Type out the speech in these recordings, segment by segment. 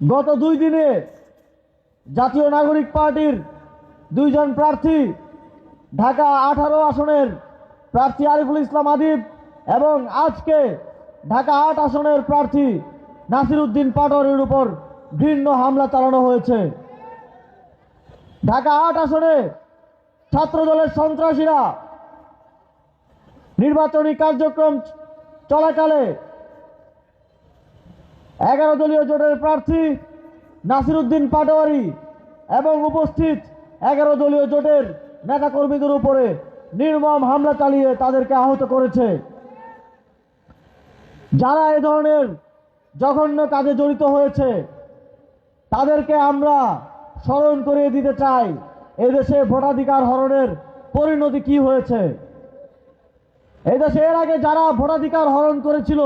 গত দুই দিনে জাতীয় নাগরিক পার্টির দুইজন প্রার্থী, ঢাকা আঠারো আসনের প্রার্থী আরিফুল ইসলাম আদিব এবং আজকে ঢাকা আট আসনের প্রার্থী নাসির উদ্দিন পাটোয়ারির উপর ঘৃণ্য হামলা চালানো হয়েছে। ঢাকা আট আসনে ছাত্রদলের সন্ত্রাসীরা নির্বাচনী কার্যক্রম চলাকালে এগারো দলীয় জোটের প্রার্থী নাসিরুদ্দিন পাটোয়ারি এবং উপস্থিত এগারো দলীয় জোটের নেতাকর্মীদের উপরে নির্মম হামলা চালিয়ে তাদেরকে আহত করেছে। যারা এ ধরনের জঘন্য কাজে জড়িত হয়েছে, তাদেরকে আমরা স্মরণ করিয়ে দিতে চাই, এদেশে ভোটাধিকার হরণের পরিণতি কি হয়েছে? এদেশে এর আগে যারা ভোটাধিকার হরণ করেছিল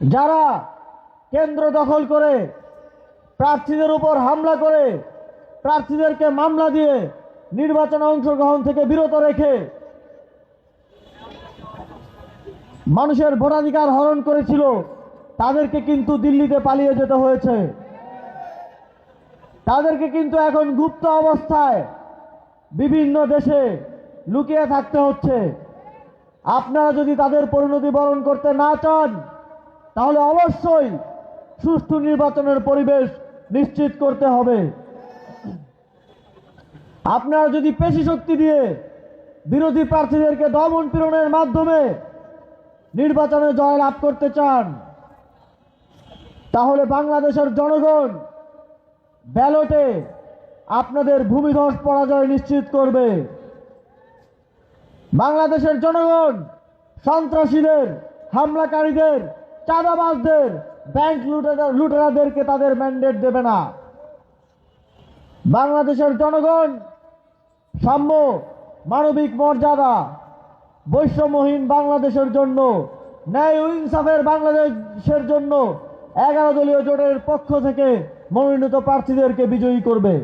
যারা কেন্দ্র দখল করে, প্রার্থীদের উপর হামলা করে, প্রার্থীদেরকে মামলা দিয়ে নির্বাচনে অংশগ্রহণ থেকে বিরত রেখে মানুষের ভোটাধিকার হরণ করেছিল, তাদেরকে কিন্তু দিল্লিতে পালিয়ে যেতে হয়েছে। তাদেরকে কিন্তু এখন গুপ্ত অবস্থায় বিভিন্ন দেশে লুকিয়ে থাকতে হচ্ছে। আপনারা যদি তাদের পরিণতি বরণ করতে না চান তাহলে অবশ্যই সুষ্ঠু নির্বাচনের পরিবেশ নিশ্চিত করতে হবে। আপনারা যদি পেশি শক্তি দিয়ে বিরোধী প্রার্থীদেরকে দমন পীড়নের মাধ্যমে নির্বাচনে জয়লাভ করতে চান, তাহলে বাংলাদেশের জনগণ ব্যালটে আপনাদের ভূমিধস পরাজয় নিশ্চিত করবে। বাংলাদেশের জনগণ সন্ত্রাসীদের, হামলাকারীদের চাঁদাবাজদের ব্যাংক লুটেরা লুটেরাদেরকে তাদের ম্যান্ডেট দেবে না। বাংলাদেশের জনগণ, সাম্য, মানবিক মর্যাদা, বৈষম্যহীন বাংলাদেশের জন্য, ন্যায় ও ইনসাফের বাংলাদেশের জন্য এগারো দলীয় জোটের পক্ষ থেকে মনোনীত প্রার্থীদেরকে বিজয়ী করবে।